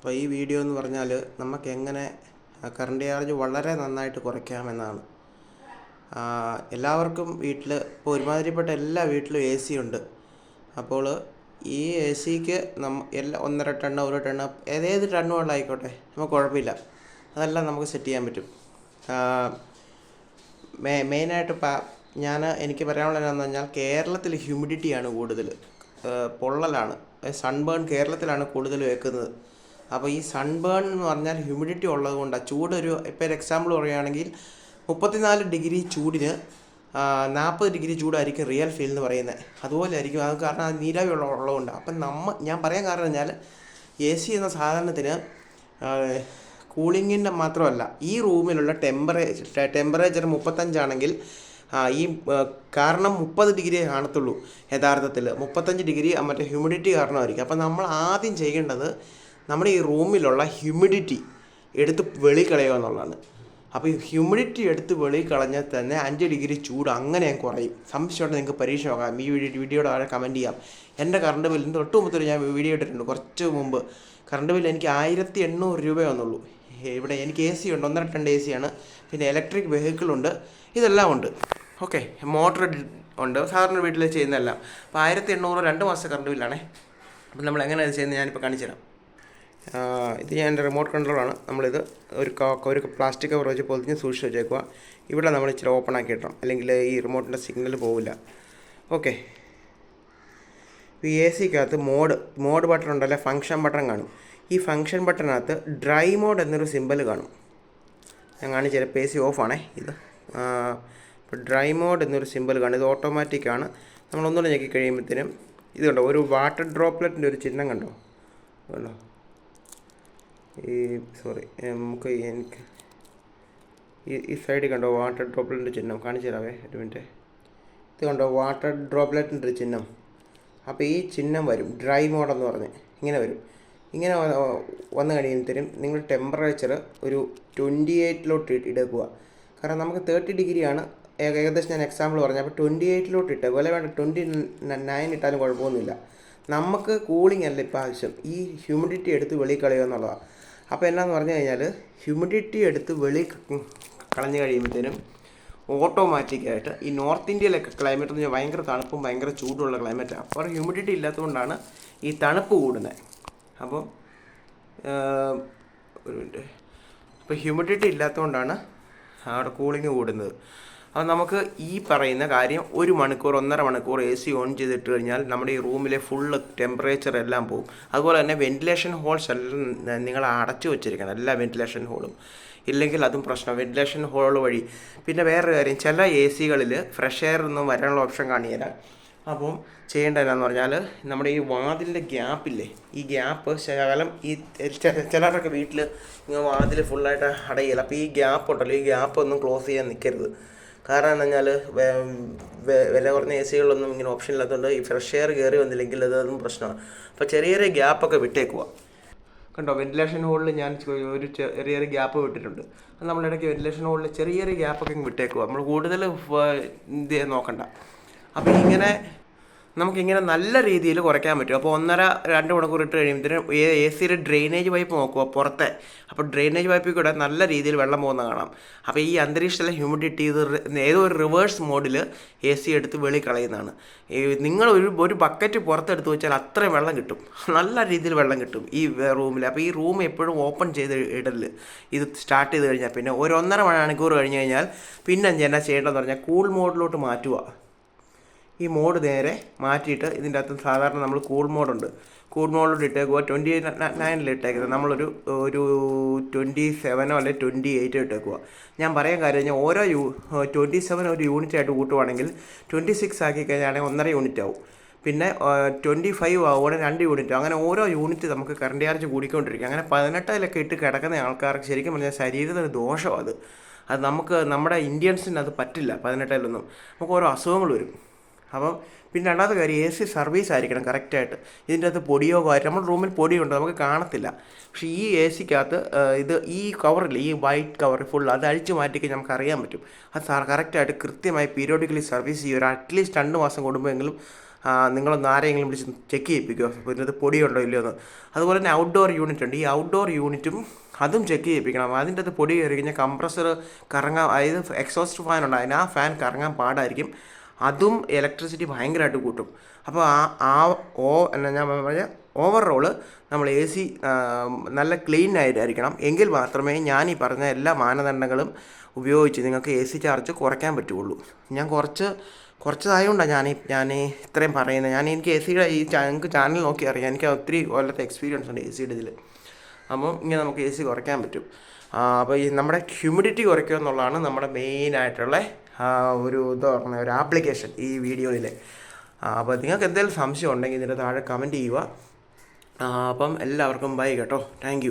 അപ്പോൾ ഈ വീഡിയോ എന്ന് പറഞ്ഞാൽ നമുക്ക് എങ്ങനെ കറണ്ട് ചാർജ് വളരെ നന്നായിട്ട് കുറയ്ക്കാമെന്നാണ്. എല്ലാവർക്കും വീട്ടിൽ ഇപ്പോൾ ഒരുമാതിരിപ്പെട്ട എല്ലാ വീട്ടിലും എ സി ഉണ്ട്. അപ്പോൾ ഈ എ സിക്ക് നമ്മ എല്ലാ ഒന്നര ടണ്ണ് ഒരു ടണ്ണ് ഏതേത് ടണ്ണ് വെള്ളം ആയിക്കോട്ടെ നമുക്ക് കുഴപ്പമില്ല. അതെല്ലാം നമുക്ക് സെറ്റ് ചെയ്യാൻ പറ്റും. മെ മെയിനായിട്ട് പ ഞാൻ എനിക്ക് പറയാനുള്ള എന്താണെന്ന് പറഞ്ഞാൽ കേരളത്തിൽ ഹ്യൂമിഡിറ്റിയാണ് കൂടുതൽ പൊള്ളലാണ്. സൺബേൺ കേരളത്തിലാണ് കൂടുതൽ വെക്കുന്നത്. അപ്പോൾ ഈ സൺബേൺ എന്ന് പറഞ്ഞാൽ ഹ്യൂമിഡിറ്റി ഉള്ളത് കൊണ്ടാണ് ചൂട് ഒരു ഇപ്പോൾ ഒരു എക്സാമ്പിൾ പറയുകയാണെങ്കിൽ മുപ്പത്തിനാല് ഡിഗ്രി ചൂടിന് നാൽപ്പത് ഡിഗ്രി ചൂടായിരിക്കും റിയൽ ഫീൽ എന്ന് പറയുന്നത്. അതുപോലെ ആയിരിക്കും. അത് കാരണം അത് നീരാവി ഉള്ള ഉള്ളതുകൊണ്ട് അപ്പം നമ്മൾ ഞാൻ പറയാൻ കാരണം എന്നാൽ എ സി എന്ന സാധനത്തിന് കൂളിങ്ങിന്റെ മാത്രമല്ല ഈ റൂമിലുള്ള ടെമ്പറേച്ചർ ടെമ്പറേച്ചർ മുപ്പത്തഞ്ചാണെങ്കിൽ ഈ കാരണം മുപ്പത് ഡിഗ്രി കാണത്തുള്ളൂ യഥാർത്ഥത്തിൽ. മുപ്പത്തഞ്ച് ഡിഗ്രി മറ്റേ ഹ്യൂമിഡിറ്റി കാരണമായിരിക്കും. അപ്പം നമ്മൾ ആദ്യം ചെയ്യേണ്ടത് നമ്മുടെ ഈ റൂമിലുള്ള ഹ്യൂമിഡിറ്റി എടുത്ത് വെളി കളയുക എന്നുള്ളതാണ്. അപ്പോൾ ഈ ഹ്യൂമിഡിറ്റി എടുത്ത് വെളി കളഞ്ഞാൽ തന്നെ അഞ്ച് ഡിഗ്രി ചൂട് അങ്ങനെ കുറയും. സംശയമായിട്ട് നിങ്ങൾക്ക് പരീക്ഷ നോക്കാം. ഈ വീഡിയോ വീഡിയോയുടെ താഴെ കമന്റ് ചെയ്യാം. എന്റെ കറണ്ട് ബില്ലിന്റെ തൊട്ട് മുമ്പ് ഞാൻ വീഡിയോ ഇട്ടിട്ടുണ്ട്. കുറച്ച് മുമ്പ് കറണ്ട് ബില്ല് എനിക്ക് ആയിരത്തി എണ്ണൂറ് രൂപയേ വന്നുള്ളൂ. ഇവിടെ എനിക്ക് എ സി ഉണ്ട്. ഒന്നര ടണ്ട് എ ആണ്. പിന്നെ ഇലക്ട്രിക് വെഹിക്കിൾ ഉണ്ട്. ഇതെല്ലാം ഉണ്ട്. ഓക്കെ മോട്ടർ ഉണ്ട്. സാധാരണ വീട്ടിൽ ചെയ്യുന്നതെല്ലാം. അപ്പോൾ ആയിരത്തി എണ്ണൂറ് രണ്ട് മാസത്തെ കറണ്ട് ബില്ലാണേ അപ്പം നമ്മൾ എങ്ങനെയാണ് ചെയ്യുന്നത്? ഞാനിപ്പോൾ കാണിച്ചു തരാം ഇത് ഞാൻ എന്റെ റിമോട്ട് കൺട്രോളാണ് നമ്മളിത് ഒരു ഒരു പ്ലാസ്റ്റിക് കവർ വെച്ച് പൊതിഞ്ഞ് സൂക്ഷിച്ച് വെച്ചേക്കുക ഇവിടെ നമ്മൾ ഇച്ചിരി ഓപ്പൺ ആക്കി ഇടണം. അല്ലെങ്കിൽ ഈ റിമോട്ടിന്റെ സിഗ്നൽ പോവില്ല. ഓക്കെ ഈ എ സിക്കകത്ത് മോഡ് മോഡ് ബട്ടൺ ഉണ്ടല്ലേ? ഫങ്ഷൻ ബട്ടൺ കാണും. ഈ ഫങ്ഷൻ ബട്ടണിനകത്ത് ഡ്രൈ മോഡ് എന്നൊരു സിമ്പൽ കാണും. ഞാൻ കാണിച്ച തരാം. എ സി ഓഫാണേ ഇത് ഡ്രൈ മോഡ് എന്നൊരു സിമ്പൽ കാണും. ഇത് ഓട്ടോമാറ്റിക് ആണ്. നമ്മളൊന്നുകൂടെ ഞെക്കി കഴിയുമ്പോഴത്തേനും ഇത് കണ്ടോ? ഒരു വാട്ടർ ഡ്രോപ്ലെറ്റിന്റെ ഒരു ചിഹ്നം കണ്ടോ? കണ്ടോ? ഈ സോറി നമുക്ക് എനിക്ക് ഈ ഈ സൈഡിൽ കണ്ടോ? വാട്ടർ ഡ്രോപ്ലെറ്റിന്റെ ചിഹ്നം. കാണിച്ചു തരാവേ ഒരു മിനിറ്റ് ഇത് കണ്ടോ? വാട്ടർ ഡ്രോപ്ലെറ്റിന്റെ ചിഹ്നം. അപ്പോൾ ഈ ചിഹ്നം വരും. ഡ്രൈ മോഡെന്ന് പറഞ്ഞ്. ഇങ്ങനെ വരും. ഇങ്ങനെ വന്നു കഴിയുമ്പോഴത്തേനും നിങ്ങൾ ടെമ്പറേച്ചർ ഒരു ട്വന്റി എയ്റ്റിലോട്ട് ഇടക്കുക കാരണം നമുക്ക് തേർട്ടി ഡിഗ്രിയാണ് ഏക- ഏകദേശം ഞാൻ എക്സാമ്പിൾ പറഞ്ഞു. അപ്പോൾ ട്വന്റി എയ്റ്റിലോട്ട് ഇട്ടേക്കുക വില വേണ്ട ട്വന്റി നയൻ ഇട്ടാലും കുഴപ്പമൊന്നുമില്ല. നമുക്ക് കൂളിംഗ് അല്ല ഇപ്പോൾ ആവശ്യം ഈ ഹ്യൂമിഡിറ്റി എടുത്ത് വെളിയിൽ കളയുക എന്നുള്ളതാണ് അപ്പോൾ എന്നാന്ന് പറഞ്ഞു കഴിഞ്ഞാൽ ഹ്യൂമിഡിറ്റി എടുത്ത് വെളി കളഞ്ഞു കഴിയുമ്പോഴത്തേനും ഓട്ടോമാറ്റിക്കായിട്ട് ഈ നോർത്ത് ഇന്ത്യയിലൊക്കെ ക്ലൈമറ്റ് എന്ന് പറഞ്ഞാൽ ഭയങ്കര തണുപ്പും ഭയങ്കര ചൂടുള്ള ക്ലൈമറ്റാണ് അപ്പോൾ ഹ്യൂമിഡിറ്റി ഇല്ലാത്തതുകൊണ്ടാണ് ഈ തണുപ്പ് കൂടുന്നത് അപ്പോൾ ഒരു മിനിറ്റ് അപ്പോൾ ഹ്യൂമിഡിറ്റി ഇല്ലാത്തതുകൊണ്ടാണ് അവിടെ കൂളിങ് കൂടുന്നത്. അപ്പോൾ നമുക്ക് ഈ പറയുന്ന കാര്യം ഒരു മണിക്കൂർ ഒന്നര മണിക്കൂർ എ സി ഓൺ ചെയ്തിട്ട് കഴിഞ്ഞാൽ നമ്മുടെ ഈ റൂമിലെ ഫുള്ള് ടെമ്പറേച്ചർ എല്ലാം പോകും അതുപോലെ തന്നെ വെന്റിലേഷൻ ഹോൾസ് എല്ലാം നിങ്ങൾ അടച്ചു വെച്ചിരിക്കണം എല്ലാ വെന്റിലേഷൻ ഹോളും ഇല്ലെങ്കിൽ അതും പ്രശ്നം വെന്റിലേഷൻ ഹോൾ വഴി. പിന്നെ വേറൊരു കാര്യം ചില എ സികളിൽ ഫ്രഷ് എയർ ഒന്നും വരാനുള്ള ഓപ്ഷൻ കാണിച്ചുതരാം അപ്പം ചെയ്യേണ്ട എന്നാന്ന് പറഞ്ഞാൽ നമ്മുടെ ഈ വാതിലിന്റെ ഗ്യാപ്പില്ലേ ഈ ഗ്യാപ്പ് ശകലം ഈ ചിലരൊക്കെ വീട്ടിൽ ഇങ്ങനെ വാതിൽ ഫുള്ളായിട്ട് അടയില്ല. അപ്പോൾ ഈ ഗ്യാപ്പ് ഉണ്ടല്ലോ ഈ ഗ്യാപ്പ് ഒന്നും ക്ലോസ് ചെയ്യാൻ നിൽക്കരുത് കാരണം എന്ന് പറഞ്ഞാൽ വില കുറഞ്ഞ എ സികളൊന്നും ഇങ്ങനെ ഓപ്ഷൻ ഇല്ലാത്തതുകൊണ്ട് ഈ ഫ്രഷ് എയർ കയറി വന്നില്ലെങ്കിൽ അത് അതും പ്രശ്നമാണ്. അപ്പോൾ ചെറിയ ചെറിയ ഗ്യാപ്പൊക്കെ വിട്ടേക്കുക കണ്ടോ വെന്റിലേഷൻ ഹോളിൽ ഞാൻ ഒരു ചെറിയ ചെറിയ ഗ്യാപ്പ് വിട്ടിട്ടുണ്ട്. അത് നമ്മളിടയ്ക്ക് വെന്റിലേഷൻ ഹോളിൽ ചെറിയ ചെറിയ ഗ്യാപ്പൊക്കെ വിട്ടേക്കുക നമ്മൾ കൂടുതൽ ഇത് നോക്കണ്ട. അപ്പോൾ ഇങ്ങനെ നമുക്കിങ്ങനെ നല്ല രീതിയിൽ കുറയ്ക്കാൻ പറ്റും. അപ്പോൾ ഒന്നര രണ്ട് മണിക്കൂർ ഇട്ട് കഴിയുമ്പോഴത്തേനും എ സിയുടെ ഡ്രെയിനേജ് പൈപ്പ് നോക്കുക പുറത്തെ. അപ്പോൾ ഡ്രെയിനേജ് പൈപ്പിൽ കൂടെ നല്ല രീതിയിൽ വെള്ളം പോകുന്ന കാണാം. അപ്പോൾ ഈ അന്തരീക്ഷത്തിലെ ഹ്യൂമിഡിറ്റി ഇത് ഏതോ ഒരു റിവേഴ്സ് മോഡിൽ എ സി എടുത്ത് വെളി കളയുന്നതാണ്. നിങ്ങൾ ഒരു ഒരു ബക്കറ്റ് പുറത്തെടുത്ത് വെച്ചാൽ അത്രയും വെള്ളം കിട്ടും. നല്ല രീതിയിൽ വെള്ളം കിട്ടും ഈ റൂമിൽ. അപ്പോൾ ഈ റൂം എപ്പോഴും ഓപ്പൺ ചെയ്ത് ഇടൽ. ഇത് സ്റ്റാർട്ട് ചെയ്ത് കഴിഞ്ഞാൽ പിന്നെ ഒരു ഒന്നര മണിക്കൂർ കഴിഞ്ഞ് കഴിഞ്ഞാൽ പിന്നെ എന്നാ ചെയ്യേണ്ടതെന്ന് പറഞ്ഞാൽ കൂൾ മോഡിലോട്ട് മാറ്റുക ഈ മോഡ് നേരെ മാറ്റിയിട്ട് ഇതിന്റെ അകത്ത് സാധാരണ നമ്മൾ കൂൾ മോഡുണ്ട് കൂൾ മോഡിലോട്ട് ഇട്ടേക്കുക ട്വന്റി നയനിൽ ഇട്ടേക്കുന്നത് നമ്മളൊരു ഒരു ട്വന്റി സെവനോ അല്ലെങ്കിൽ ട്വന്റി എയ്റ്റോ ഇട്ടേക്കുക ഞാൻ പറയാൻ കാര്യം കഴിഞ്ഞാൽ ഓരോ യൂ ട്വന്റി സെവൻ ഒരു യൂണിറ്റ് ആയിട്ട് കൂട്ടുവാണെങ്കിൽ ട്വന്റി സിക്സ് ആക്കി കഴിഞ്ഞാൽ ഒന്നര യൂണിറ്റ് ആവും. പിന്നെ ട്വന്റി ഫൈവ് ആവുകയാണ് രണ്ട് യൂണിറ്റ് അങ്ങനെ ഓരോ യൂണിറ്റ് നമുക്ക് കറണ്ട് ചാർജ് കൂടിക്കൊണ്ടിരിക്കും. അങ്ങനെ പതിനെട്ടിലൊക്കെ ഇട്ട് കിടക്കുന്ന ആൾക്കാർക്ക് ശരിക്കും പറഞ്ഞാൽ ശരീരത്തിന് ദോഷമാണ് അത്. അത് നമുക്ക് നമ്മുടെ ഇന്ത്യൻസിന് അത് പറ്റില്ല പതിനെട്ടിലൊന്നും. നമുക്ക് ഓരോ അസുഖങ്ങൾ വരും. അപ്പം പിന്നെ രണ്ടാമത്തെ കാര്യം എ സി സർവീസ് ആയിരിക്കണം കറക്റ്റായിട്ട്. ഇതിന്റെ അകത്ത് പൊടിയോ കാര്യം നമ്മുടെ റൂമിൽ പൊടിയുണ്ട് നമുക്ക് കാണത്തില്ല. പക്ഷേ ഈ എ സിക്കകത്ത് ഇത് ഈ കവറില്ല ഈ വൈറ്റ് കവർ ഫുൾ അത് അഴിച്ചു മാറ്റിക്കാൻ നമുക്ക് അറിയാൻ പറ്റും. അത് കറക്റ്റായിട്ട് കൃത്യമായി പീരിയോഡിക്കലി സർവീസ് ചെയ്യുക. അറ്റ്ലീസ്റ്റ് രണ്ട് മാസം കൂടുമ്പോഴെങ്കിലും നിങ്ങളൊന്ന് ആരെങ്കിലും വിളിച്ച് ചെക്ക് ചെയ്യിപ്പിക്കുക. അപ്പോൾ ഇതിനകത്ത് പൊടിയുണ്ടോ ഇല്ലയോ എന്ന്. അതുപോലെ തന്നെ ഔട്ട്ഡോർ യൂണിറ്റ് ഉണ്ട്. ഈ ഔട്ട്ഡോർ യൂണിറ്റും അതും ചെക്ക് ചെയ്യിപ്പിക്കണം. അതിന്റെ അകത്ത് പൊടി കയറി കഴിഞ്ഞാൽ കംപ്രസർ കറങ്ങാൻ അതായത് എക്സോസ്റ്റ് ഫാൻ ഉണ്ട് ആ ഫാൻ കറങ്ങാൻ പാടായിരിക്കും. അതും ഇലക്ട്രിസിറ്റി ഭയങ്കരമായിട്ട് കൂട്ടും. അപ്പോൾ ആ ആ ഓ എന്നാ ഞാൻ പറഞ്ഞ ഓവറോൾ നമ്മൾ എ സി നല്ല ക്ലീൻ ആയിട്ടായിരിക്കണം. എങ്കിൽ മാത്രമേ ഞാൻ ഈ പറഞ്ഞ എല്ലാ മാനദണ്ഡങ്ങളും ഉപയോഗിച്ച് നിങ്ങൾക്ക് എ സി ചാർജ് കുറയ്ക്കാൻ പറ്റുള്ളൂ ഞാൻ കുറച്ച് കുറച്ചതായതുകൊണ്ടാണ് ഞാൻ ഞാൻ ഇത്രയും പറയുന്നത്. ഞാൻ എനിക്ക് എ സിയുടെ ഈ ഞങ്ങൾക്ക് ചാനൽ നോക്കി അറിയാം. എനിക്ക് ഒത്തിരി കൊല്ലത്തെ എക്സ്പീരിയൻസ് ഉണ്ട് എ സിയുടെ ഇതിൽ അപ്പം ഇങ്ങനെ നമുക്ക് എ സി കുറയ്ക്കാൻ പറ്റും. അപ്പോൾ ഈ നമ്മുടെ ഹ്യൂമിഡിറ്റി കുറയ്ക്കുക എന്നുള്ളതാണ് നമ്മുടെ മെയിനായിട്ടുള്ള ഒരു ഇത് പറഞ്ഞ ഒരു ആപ്ലിക്കേഷൻ ഈ വീഡിയോയിൽ അപ്പോൾ നിങ്ങൾക്ക് എന്തെങ്കിലും സംശയം ഉണ്ടെങ്കിൽ ഇതിന്റെ താഴെ കമന്റ് ചെയ്യുക. അപ്പം എല്ലാവർക്കും ബൈ കേട്ടോ. താങ്ക്